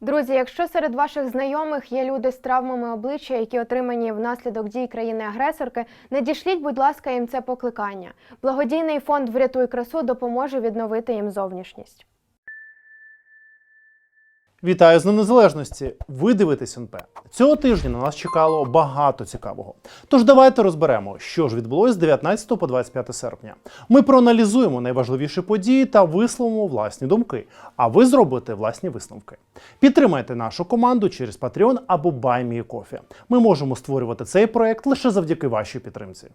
Друзі, якщо серед ваших знайомих є люди з травмами обличчя, які отримані внаслідок дій країни-агресорки, надішліть, будь ласка, їм це покликання. Благодійний фонд Врятуй красу допоможе відновити їм зовнішність. Вітаю з Днем Незалежності! Ви дивитесь НП. Цього тижня на нас чекало багато цікавого. Тож давайте розберемо, що ж відбулось з 19 по 25 серпня. Ми проаналізуємо найважливіші події та висловимо власні думки. А ви зробите власні висновки. Підтримайте нашу команду через Patreon або BuyMeACoffee. Ми можемо створювати цей проект лише завдяки вашій підтримці.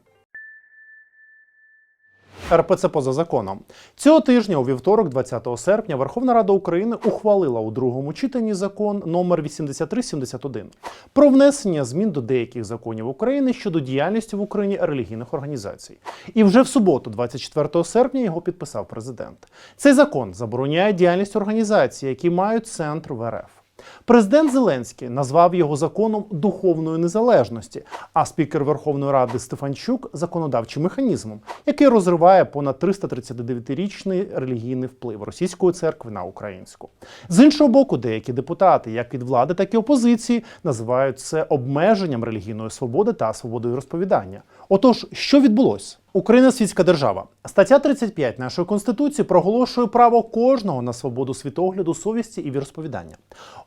РПЦ поза законом. Цього тижня, у вівторок, 20 серпня, Верховна Рада України ухвалила у другому читанні закон номер 8371 про внесення змін до деяких законів України щодо діяльності в Україні релігійних організацій. І вже в суботу, 24 серпня, його підписав президент. Цей закон забороняє діяльність організацій, які мають центр в РФ. Президент Зеленський назвав його законом духовної незалежності, а спікер Верховної Ради Стефанчук законодавчим механізмом, який розриває понад 339-річний релігійний вплив російської церкви на українську. З іншого боку, деякі депутати, як від влади, так і опозиції, називають це обмеженням релігійної свободи та свободою розповідання. Отож, що відбулося? Україна світська держава. Стаття 35 нашої конституції проголошує право кожного на свободу світогляду, совісті і віросповідання.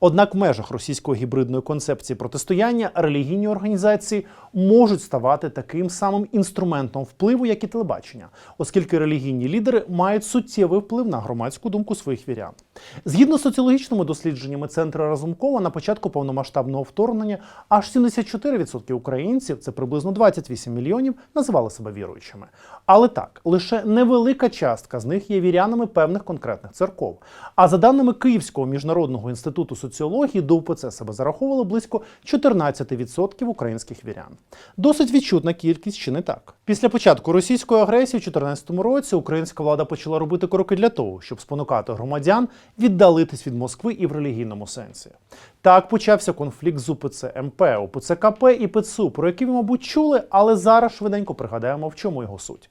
Однак в межах російської гібридної концепції протистояння релігійні організації можуть ставати таким самим інструментом впливу, як і телебачення, оскільки релігійні лідери мають суттєвий вплив на громадську думку своїх вірян. Згідно з соціологічними дослідженнями центру Разумкова, на початку повномасштабного вторгнення аж 74% українців, це приблизно 28 мільйонів, називали себе віруючими родичами. Але так, лише невелика частка з них є вірянами певних конкретних церков. А за даними Київського міжнародного інституту соціології, до УПЦ себе зараховувало близько 14% українських вірян. Досить відчутна кількість, чи не так? Після початку російської агресії в 2014 році українська влада почала робити кроки для того, щоб спонукати громадян віддалитись від Москви і в релігійному сенсі. Так почався конфлікт з УПЦ МП, УПЦ КП і ПЦУ, про які ви, мабуть, чули, але зараз швиденько пригадаємо, в чому його суть.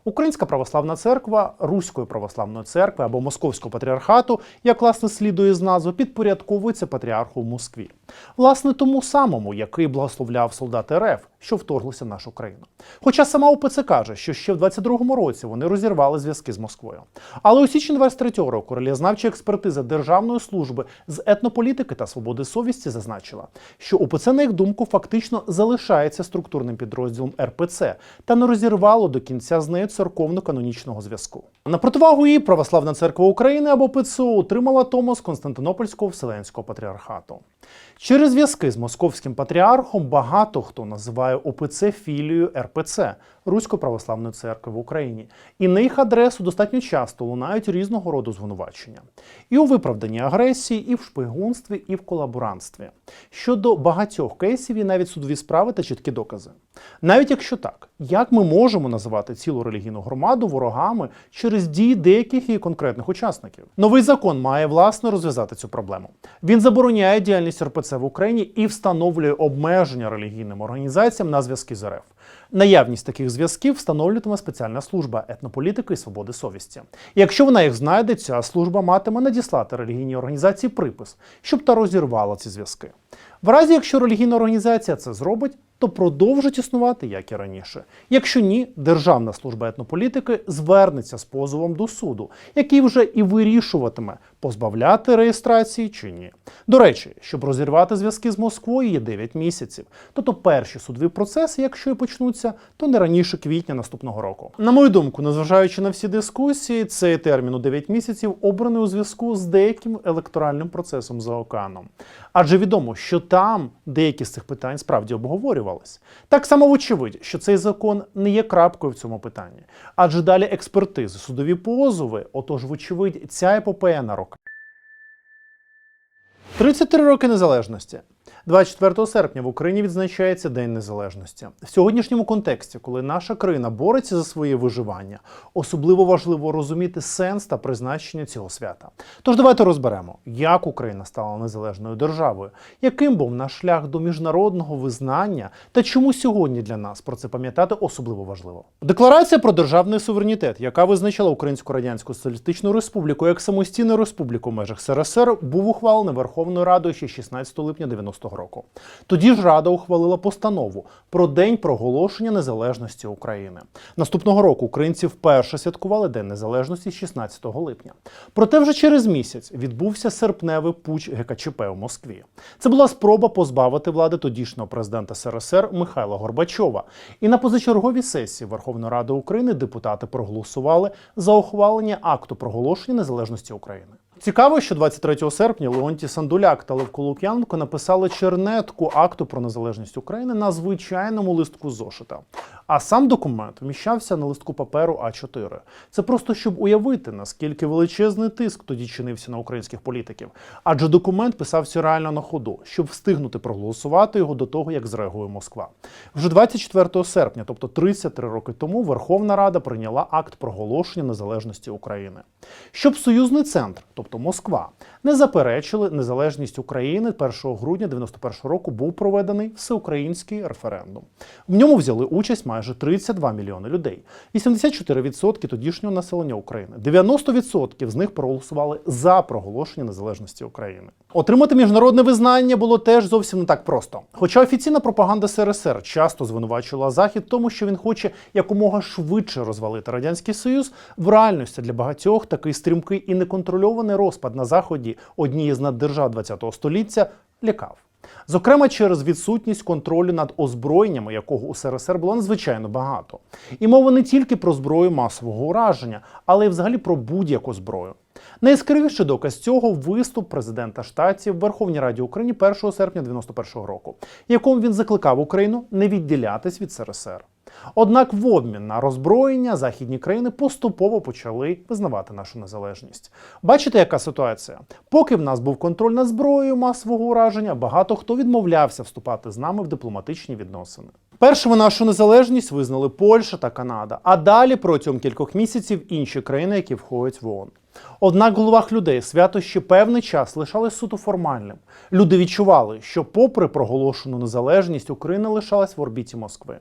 Українська православна церква Руської православної церкви або Московського патріархату, як власне слідує з назви, підпорядковується патріарху в Москві. Власне, тому самому, який благословляв солдати РФ, що вторглися в нашу країну. Хоча сама УПЦ каже, що ще в 22-му році вони розірвали зв'язки з Москвою. Але у січні 23-го року релієзнавча експертиза Державної служби з етнополітики та свободи совісті зазначила, що УПЦ, на їх думку, фактично залишається структурним підрозділом РПЦ та не розірвало до кінця з нею церковно-канонічного зв'язку. На противагу її православна церква України або ПЦУ отримала Томос Константинопольського Вселенського патріархату. Через зв'язки з московським патріархом багато хто називає ОПЦ філією РПЦ Руської православної церкви в Україні, і на їх адресу достатньо часто лунають різного роду звинувачення і у виправданні агресії, і в шпигунстві, і в колаборантстві. Щодо багатьох кейсів є навіть судові справи та чіткі докази. Навіть якщо так, як ми можемо називати цілу релігійну громаду ворогами через дії деяких її конкретних учасників? Новий закон має власне розв'язати цю проблему. Він забороняє діяльність РПЦ в Україні і встановлює обмеження релігійним організаціям на зв'язки з РФ. Наявність таких зв'язків встановлюватиме спеціальна служба етнополітики і свободи совісті. І якщо вона їх знайде, ця служба матиме надіслати релігійній організації припис, щоб та розірвала ці зв'язки. В разі, якщо релігійна організація це зробить, то продовжить існувати як і раніше. Якщо ні, Державна служба етнополітики звернеться з позовом до суду, який вже і вирішуватиме, позбавляти реєстрації чи ні. До речі, щоб розірвати зв'язки з Москвою, є 9 місяців. Тобто перші судові процеси, якщо і почнуться, то не раніше квітня наступного року. На мою думку, незважаючи на всі дискусії, цей термін у 9 місяців обраний у зв'язку з деяким електоральним процесом за океаном. Адже відомо, що там деякі з цих питань справді обговорювались. Так само вочевидь, що цей закон не є крапкою в цьому питанні. Адже далі експертизи, судові позови, отож, вочевидь, ця епопея на роки. 33 роки незалежності. 24 серпня в Україні відзначається День Незалежності. В сьогоднішньому контексті, коли наша країна бореться за своє виживання, особливо важливо розуміти сенс та призначення цього свята. Тож давайте розберемо, як Україна стала незалежною державою, яким був наш шлях до міжнародного визнання та чому сьогодні для нас про це пам'ятати особливо важливо. Декларація про державний суверенітет, яка визначила Українську Радянську Соціалістичну Республіку як самостійну республіку в межах СРСР, був ухвалений Верховною Радою ще 16 липня 90-го року. Тоді ж Рада ухвалила постанову про день проголошення незалежності України. Наступного року українці вперше святкували День Незалежності 16 липня. Проте вже через місяць відбувся серпневий путч ГКЧП у Москві. Це була спроба позбавити влади тодішнього президента СРСР Михайла Горбачова. І на позачерговій сесії Верховної Ради України депутати проголосували за ухвалення акту проголошення незалежності України. Цікаво, що 23 серпня Леонтій Сандуляк та Левко Лук'яненко написали чернетку акту про незалежність України на звичайному листку зошита. А сам документ вміщався на листку паперу А4. Це просто щоб уявити, наскільки величезний тиск тоді чинився на українських політиків. Адже документ писався реально на ходу, щоб встигнути проголосувати його до того, як зреагує Москва. Вже 24 серпня, тобто 33 роки тому, Верховна Рада прийняла акт проголошення незалежності України. Щоб союзний центр, тобто Москва, не заперечили незалежність України 1 грудня 91 року був проведений всеукраїнський референдум. В ньому взяли участь майже 32 мільйони людей, 84% тодішнього населення України. 90% з них проголосували за проголошення незалежності України. Отримати міжнародне визнання було теж зовсім не так просто. Хоча офіційна пропаганда СРСР часто звинувачувала Захід тому, що він хоче якомога швидше розвалити радянський союз, в реальності для багатьох такий стрімкий і неконтрольований розпад на заході однієї з наддержав ХХ століття лякав. Зокрема, через відсутність контролю над озброєннями, якого у СРСР було надзвичайно багато. І мова не тільки про зброю масового ураження, але й взагалі про будь-яку зброю. Найяскравіший доказ цього виступ президента штатів в Верховній Раді України 1 серпня 91 року, якому він закликав Україну не відділятись від СРСР. Однак, в обмін на роззброєння західні країни поступово почали визнавати нашу незалежність. Бачите, яка ситуація? Поки в нас був контроль над зброєю масового ураження, багато хто відмовлявся вступати з нами в дипломатичні відносини. Першими нашу незалежність визнали Польща та Канада, а далі протягом кількох місяців інші країни, які входять в ООН. Однак в головах людей свято ще певний час лишалось суто формальним. Люди відчували, що, попри проголошену незалежність, Україна лишалась в орбіті Москви.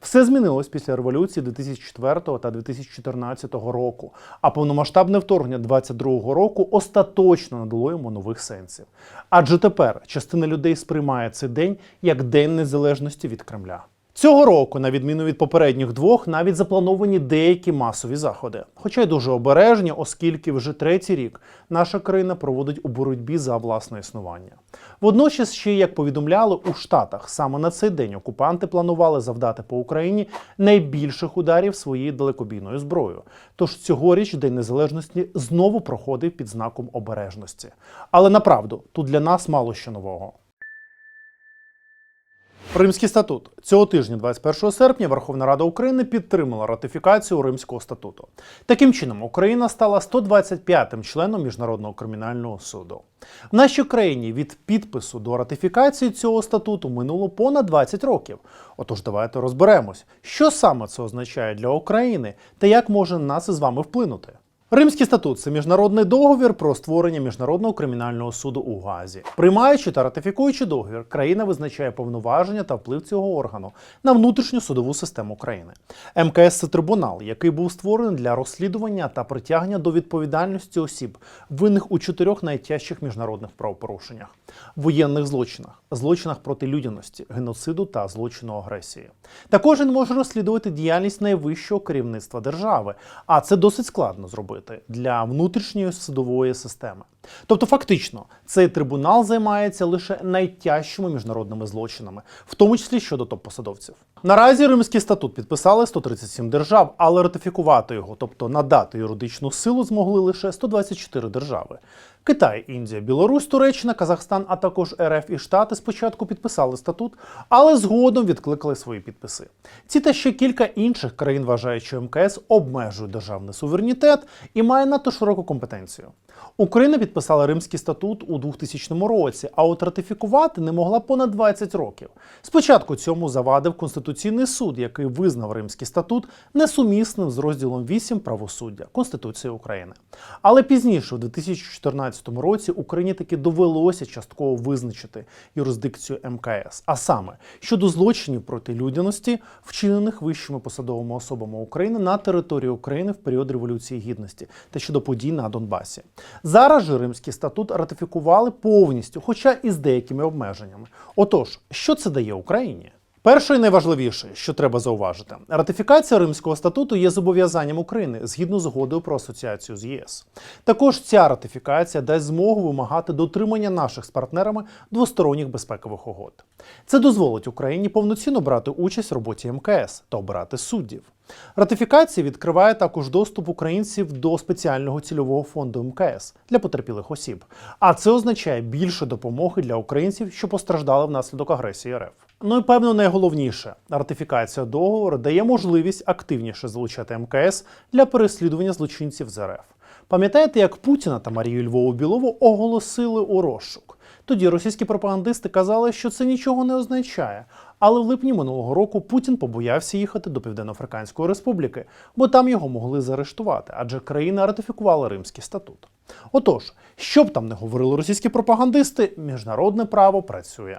Все змінилось після революції 2004 та 2014 року, а повномасштабне вторгнення 2022 року остаточно надало йому нових сенсів. Адже тепер частина людей сприймає цей день як День Незалежності від Кремля. Цього року, на відміну від попередніх двох, навіть заплановані деякі масові заходи, хоча й дуже обережні, оскільки вже третій рік наша країна проводить у боротьбі за власне існування. Водночас, ще як повідомляли у Штатах, саме на цей день окупанти планували завдати по Україні найбільших ударів своєю далекобійною зброєю. Тож цьогоріч День Незалежності знову проходив під знаком обережності. Але направду тут для нас мало що нового. Римський статут цього тижня, 21 серпня, Верховна Рада України підтримала ратифікацію Римського статуту. Таким чином, Україна стала 125-м членом Міжнародного кримінального суду. В нашій країні від підпису до ратифікації цього статуту минуло понад 20 років. Отож, давайте розберемось, що саме це означає для України та як може нас із вами вплинути. Римський статут це міжнародний договір про створення міжнародного кримінального суду у Газі. Приймаючи та ратифікуючи договір, країна визначає повноваження та вплив цього органу на внутрішню судову систему країни. МКС це трибунал, який був створений для розслідування та притягнення до відповідальності осіб, винних у чотирьох найтяжчих міжнародних правопорушеннях: воєнних злочинах, злочинах проти людяності, геноциду та злочину агресії. Також він може розслідувати діяльність найвищого керівництва держави, а це досить складно зробити для внутрішньої судової системи. Тобто, фактично, цей трибунал займається лише найтяжчими міжнародними злочинами, в тому числі щодо топ-посадовців. Наразі Римський статут підписали 137 держав, але ратифікувати його, тобто надати юридичну силу, змогли лише 124 держави. Китай, Індія, Білорусь, Туреччина, Казахстан, а також РФ і Штати спочатку підписали статут, але згодом відкликали свої підписи. Ці та ще кілька інших країн вважають, що МКС обмежує державний суверенітет і має надто широку компетенцію. Україна підписала Римський статут у 2000 році, а от ратифікувати не могла понад 20 років. Спочатку цьому завадив Конституційний суд, який визнав Римський статут несумісним з розділом 8 правосуддя Конституції України. Але пізніше, у 2014 році, Україні таки довелося частково визначити юрисдикцію МКС, а саме щодо злочинів проти людяності, вчинених вищими посадовими особами України на території України в період Революції Гідності та щодо подій на Донбасі. Зараз же Римський статут ратифікували повністю, хоча і з деякими обмеженнями. Отож, що це дає Україні? Перше і найважливіше, що треба зауважити, ратифікація Римського статуту є зобов'язанням України згідно з угодою про асоціацію з ЄС. Також ця ратифікація дасть змогу вимагати дотримання наших з партнерами двосторонніх безпекових угод. Це дозволить Україні повноцінно брати участь в роботі МКС та обирати суддів. Ратифікація відкриває також доступ українців до спеціального цільового фонду МКС для потерпілих осіб. А це означає більше допомоги для українців, що постраждали внаслідок агресії РФ. Ну і певно найголовніше, ратифікація договору дає можливість активніше залучати МКС для переслідування злочинців з РФ. Пам'ятаєте, як Путіна та Марію Львову Білову оголосили у розшук? Тоді російські пропагандисти казали, що це нічого не означає. Але в липні минулого року Путін побоявся їхати до Південно-Африканської Республіки, бо там його могли заарештувати, адже країна ратифікувала Римський статут. Отож, що б там не говорили російські пропагандисти, міжнародне право працює.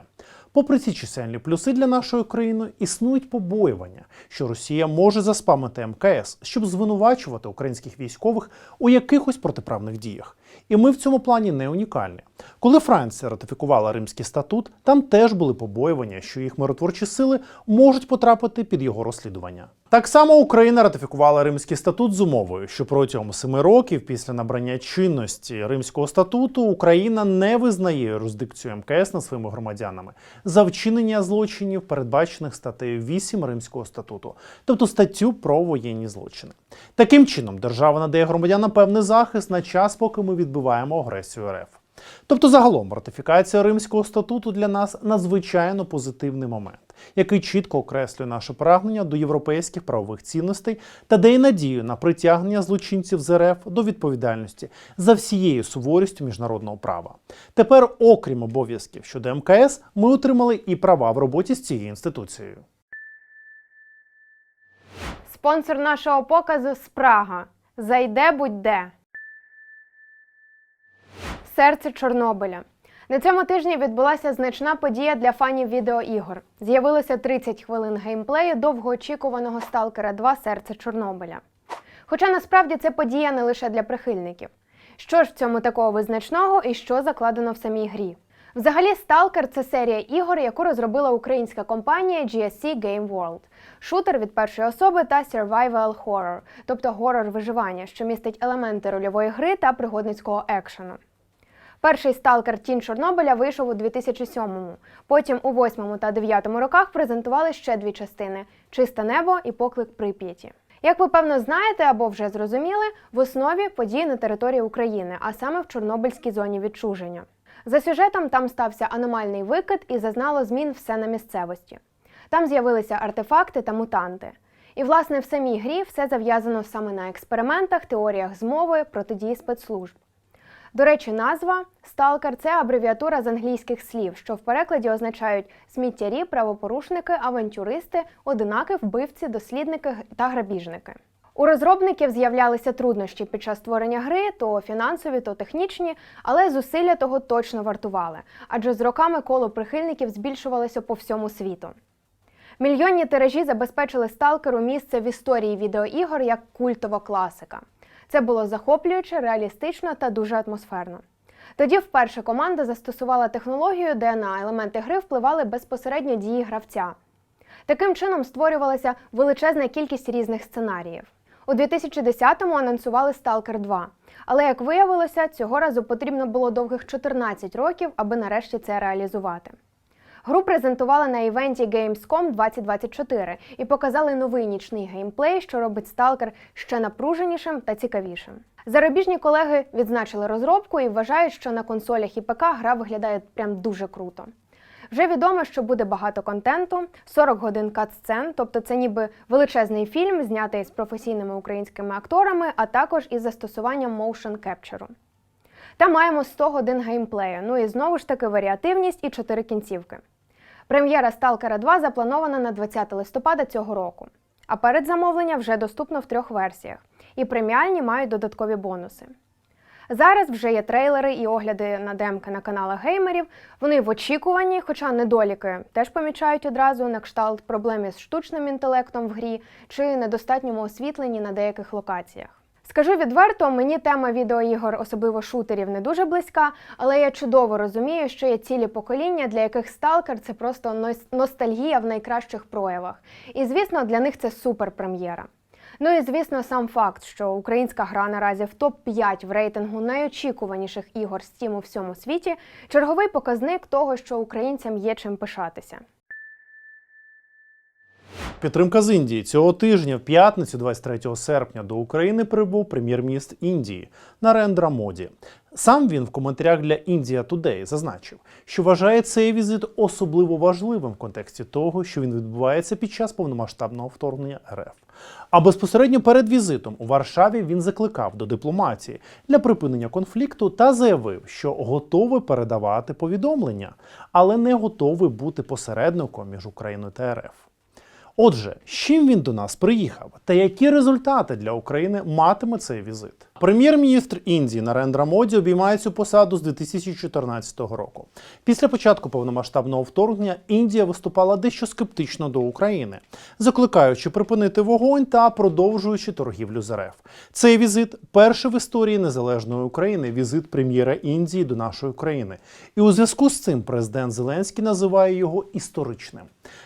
Попри ці чисельні плюси для нашої країни, існують побоювання, що Росія може заспамити МКС, щоб звинувачувати українських військових у якихось протиправних діях. І ми в цьому плані не унікальні. Коли Франція ратифікувала Римський статут, там теж були побоювання, що їх миротворчі сили можуть потрапити під його розслідування. Так само Україна ратифікувала Римський статут з умовою, що протягом семи років після набрання чинності Римського статуту Україна не визнає юрисдикцію МКС над своїми громадянами за вчинення злочинів, передбачених статтею 8 Римського статуту, тобто статтю про воєнні злочини. Таким чином, держава надає громадянам певний захист на час, поки ми відбиваємо агресію РФ. Тобто, загалом, ратифікація Римського статуту для нас надзвичайно позитивний момент, який чітко окреслює наше прагнення до європейських правових цінностей та дає надію на притягнення злочинців з РФ до відповідальності за всією суворістю міжнародного права. Тепер, окрім обов'язків щодо МКС, ми отримали і права в роботі з цією інституцією. Спонсор нашого показу Спрага. Зайде будь-де. Серце Чорнобиля. На цьому тижні відбулася значна подія для фанів відеоігор. З'явилося 30 хвилин геймплею довгоочікуваного Сталкера 2 Серце Чорнобиля. Хоча насправді це подія не лише для прихильників. Що ж в цьому такого визначного і що закладено в самій грі? Взагалі, Stalker – це серія ігор, яку розробила українська компанія GSC Game World. Шутер від першої особи та survival horror, тобто горор виживання, що містить елементи рольової гри та пригодницького екшену. Перший сталкер Тінь Чорнобиля вийшов у 2007-му. Потім у 8-му та 9-му роках презентували ще дві частини: Чисте небо і поклик Прип'яті. Як ви певно знаєте або вже зрозуміли, в основі події на території України, а саме в Чорнобильській зоні відчуження. За сюжетом там стався аномальний викид і зазнало змін все на місцевості. Там з'явилися артефакти та мутанти. І, власне, в самій грі все зав'язано саме на експериментах, теоріях змови, протидії спецслужб. До речі, назва Сталкер це абревіатура з англійських слів, що в перекладі означають сміттярі, правопорушники, авантюристи, одинаки, вбивці, дослідники та грабіжники. У розробників з'являлися труднощі під час створення гри, то фінансові, то технічні, але зусилля того точно вартували, адже з роками коло прихильників збільшувалося по всьому світу. Мільйонні тиражі забезпечили сталкеру місце в історії відеоігор як культова класика. Це було захоплююче, реалістично та дуже атмосферно. Тоді вперше команда застосувала технологію, де на елементи гри впливали безпосередньо дії гравця. Таким чином створювалася величезна кількість різних сценаріїв. У 2010-му анонсували Stalker 2, але як виявилося, цього разу потрібно було довгих 14 років, аби нарешті це реалізувати. Гру презентували на івенті Gamescom 2024 і показали новий нічний геймплей, що робить сталкер ще напруженішим та цікавішим. Зарубіжні колеги відзначили розробку і вважають, що на консолях і ПК гра виглядає прям дуже круто. Вже відомо, що буде багато контенту, 40 годин кат-сцен, тобто це ніби величезний фільм, знятий з професійними українськими акторами, а також із застосуванням motion capture. Та маємо 100 годин геймплею. Ну і знову ж таки варіативність і чотири кінцівки. Прем'єра Сталкера 2 запланована на 20 листопада цього року. А передзамовлення вже доступно в трьох версіях, і преміальні мають додаткові бонуси. Зараз вже є трейлери і огляди на демки на каналах геймерів. Вони в очікуванні, хоча недоліки теж помічають одразу на кшталт проблеми з штучним інтелектом в грі чи недостатньому освітленні на деяких локаціях. Скажу відверто, мені тема відеоігор, особливо шутерів, не дуже близька, але я чудово розумію, що є цілі покоління, для яких сталкер це просто нос- ностальгія в найкращих проявах. І звісно, для них це супер прем'єра. Ну і звісно, сам факт, що українська гра наразі в топ-5 в рейтингу найочікуваніших ігор Steam у всьому світі, черговий показник того, що українцям є чим пишатися. Підтримка з Індії цього тижня, в п'ятницю, 23 серпня, до України прибув прем'єр-міністр Індії Нарендра Моді. Сам він в коментарях для India Today зазначив, що вважає цей візит особливо важливим в контексті того, що він відбувається під час повномасштабного вторгнення РФ. А безпосередньо перед візитом у Варшаві він закликав до дипломатії для припинення конфлікту та заявив, що готовий передавати повідомлення, але не готовий бути посередником між Україною та РФ. Отже, з чим він до нас приїхав та які результати для України матиме цей візит? Прем'єр-міністр Індії Нарендра Моді обіймає цю посаду з 2014 року. Після початку повномасштабного вторгнення Індія виступала дещо скептично до України, закликаючи припинити вогонь та продовжуючи торгівлю з РФ. Цей візит перший в історії незалежної України візит прем'єра Індії до нашої країни. І у зв'язку з цим президент Зеленський називає його історичним.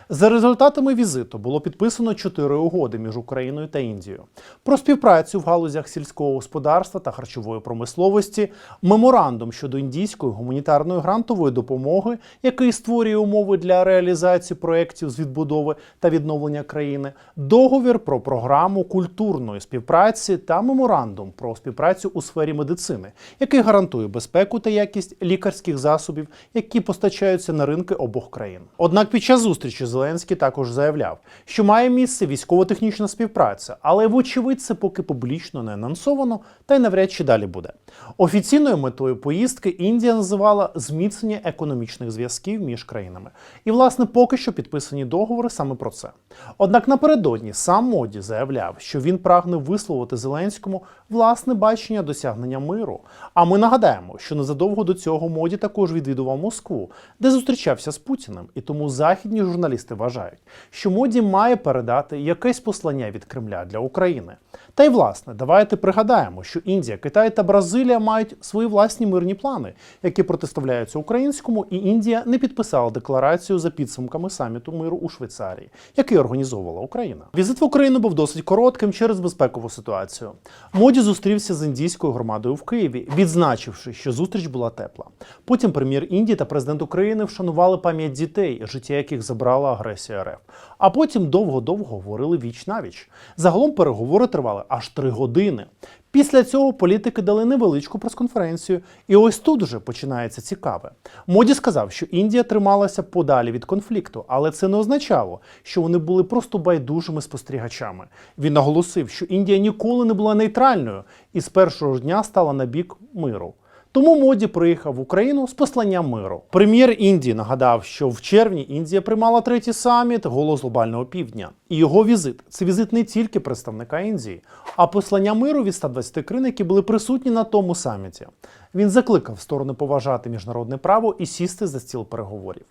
За результатами візиту було підписано чотири угоди між Україною та Індією про співпрацю в галузях сільського господарства та харчової промисловості, меморандум щодо індійської гуманітарної грантової допомоги, який створює умови для реалізації проєктів з відбудови та відновлення країни, договір про програму культурної співпраці та меморандум про співпрацю у сфері медицини, який гарантує безпеку та якість лікарських засобів, які постачаються на ринки обох країн. Однак під час зустрічі Зеленський також заявляв, що має місце військово-технічна співпраця, але вочевидь це поки публічно не анонсовано та й навряд чи далі буде. Офіційною метою поїздки Індія називала зміцнення економічних зв'язків між країнами. І, власне, поки що підписані договори саме про це. Однак напередодні сам Моді заявляв, що він прагне висловити Зеленському власне бачення досягнення миру. А ми нагадаємо, що незадовго до цього Моді також відвідував Москву, де зустрічався з Путіним. І тому західні журналісти вважають, що Моді має передати якесь послання від Кремля для України. Та й власне, давайте пригадаємо, що Індія, Китай та Бразилія мають свої власні мирні плани, які протиставляються українському, і Індія не підписала декларацію за підсумками саміту миру у Швейцарії, який організовувала Україна. Візит в Україну був досить коротким через безпекову ситуацію. Моді зустрівся з індійською громадою в Києві, відзначивши, що зустріч була тепла. Потім прем'єр Індії та президент України вшанували пам'ять дітей, життя яких забрала агресія РФ. А потім довго-довго говорили віч на віч. Загалом переговори тривали аж три години. Після цього політики дали невеличку прес-конференцію, і ось тут вже починається цікаве. Моді сказав, що Індія трималася подалі від конфлікту, але це не означало, що вони були просто байдужими спостерігачами. Він наголосив, що Індія ніколи не була нейтральною і з першого ж дня стала на бік миру. Тому Моді приїхав в Україну з посланням миру. Прем'єр Індії нагадав, що в червні Індія приймала третій саміт Голос глобального півдня. І його візит це візит не тільки представника Індії, а послання миру від 120 країн, які були присутні на тому саміті. Він закликав сторони поважати міжнародне право і сісти за стіл переговорів.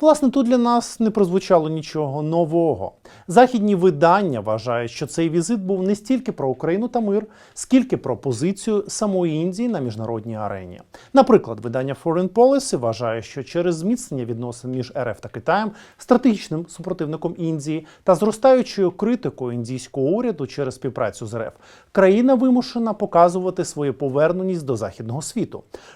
Власне, тут для нас не прозвучало нічого нового. Західні видання вважають, що цей візит був не стільки про Україну та мир, скільки про позицію самої Індії на міжнародній арені. Наприклад, видання Foreign Policy вважає, що через зміцнення відносин між РФ та Китаєм, стратегічним супротивником Індії та зростаючою критикою індійського уряду через співпрацю з РФ, країна вимушена показувати свою поверненість до західного світу.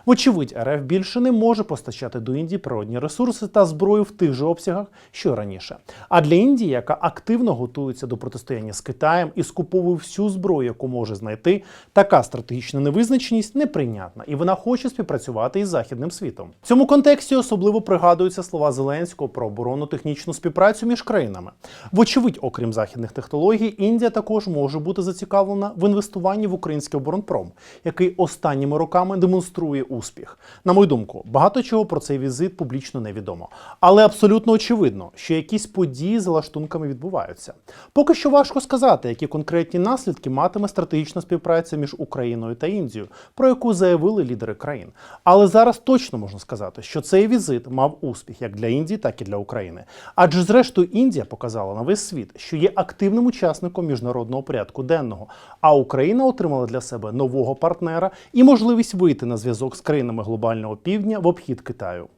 Вочевидь, РФ більше не може постачати до Індії природні ресурси та зброю в тих же обсягах, що раніше. А для Індії, яка активно готується до протистояння з Китаєм і скуповує всю зброю, яку може знайти, така стратегічна невизначеність неприйнятна, і вона хоче співпрацювати із західним світом. В цьому контексті особливо пригадуються слова Зеленського про оборонну технічну співпрацю між країнами. Вочевидь, окрім західних технологій, Індія також може бути зацікавлена в інвестуванні в український оборонпром, який останніми роками демонструє успіх. На мою думку, багато чого про цей візит публічно невідомо, але абсолютно очевидно, що якісь події за лаштунками відбуваються. Поки що важко сказати, які конкретні наслідки матиме стратегічна співпраця між Україною та Індією, про яку заявили лідери країн. Але зараз точно можна сказати, що цей візит мав успіх як для Індії, так і для України. Адже, зрештою, Індія показала на весь світ, що є активним учасником міжнародного порядку денного, а Україна отримала для себе нового партнера і можливість вийти на зв'язок з країнами глобального півдня в обхід Китаю.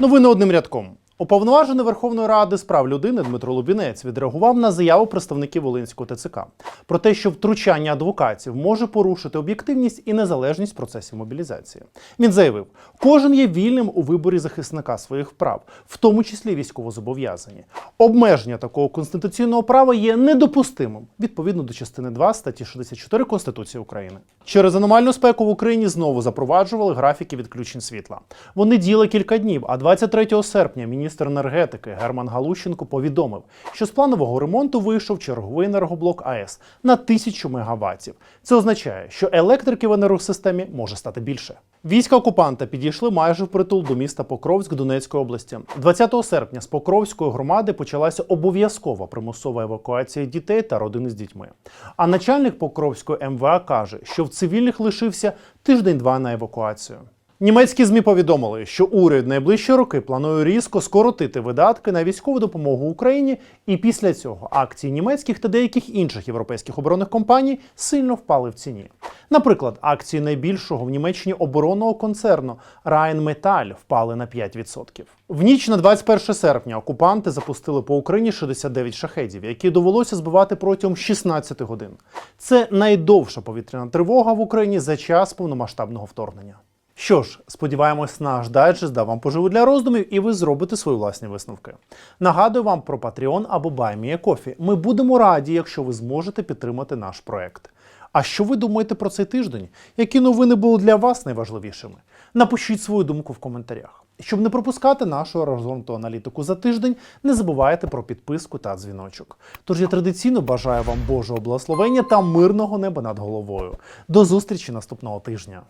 Новини одним рядком. Уповноважений Верховної Ради з прав людини Дмитро Лубінець відреагував на заяву представників Волинського ТЦК про те, що втручання адвокатів може порушити об'єктивність і незалежність процесів мобілізації. Він заявив, кожен є вільним у виборі захисника своїх прав, в тому числі військовозобов'язані. Обмеження такого конституційного права є недопустимим відповідно до частини 2 статті 64 Конституції України. Через аномальну спеку в Україні знову запроваджували графіки відключень світла. Вони діяли кілька днів, а 23 серпня міністр енергетики Герман Галущенко повідомив, що з планового ремонту вийшов черговий енергоблок АЕС на тисячу мегаваттів. Це означає, що електрики в енергосистемі може стати більше. Війська окупанта підійшли майже впритул до міста Покровськ Донецької області. 20 серпня з Покровської громади почалася обов'язкова примусова евакуація дітей та родини з дітьми. А начальник Покровської МВА каже, що в цивільних лишився тиждень-два на евакуацію. Німецькі змі повідомили, що уряд найближчі роки планує різко скоротити видатки на військову допомогу Україні, і після цього акції німецьких та деяких інших європейських оборонних компаній сильно впали в ціні. Наприклад, акції найбільшого в Німеччині оборонного концерну Rheinmetall впали на 5%. В ніч на 21 серпня окупанти запустили по Україні 69 шахедів, які довелося збивати протягом 16 годин. Це найдовша повітряна тривога в Україні за час повномасштабного вторгнення. Що ж, сподіваємось, наш дайджест дав вам поживу для роздумів, і ви зробите свої власні висновки. Нагадую вам про Patreon або BuyMeACoffee. Ми будемо раді, якщо ви зможете підтримати наш проект. А що ви думаєте про цей тиждень? Які новини були для вас найважливішими? Напишіть свою думку в коментарях. Щоб не пропускати нашу розгорнуту аналітику за тиждень, не забувайте про підписку та дзвіночок. Тож я традиційно бажаю вам Божого благословення та мирного неба над головою. До зустрічі наступного тижня.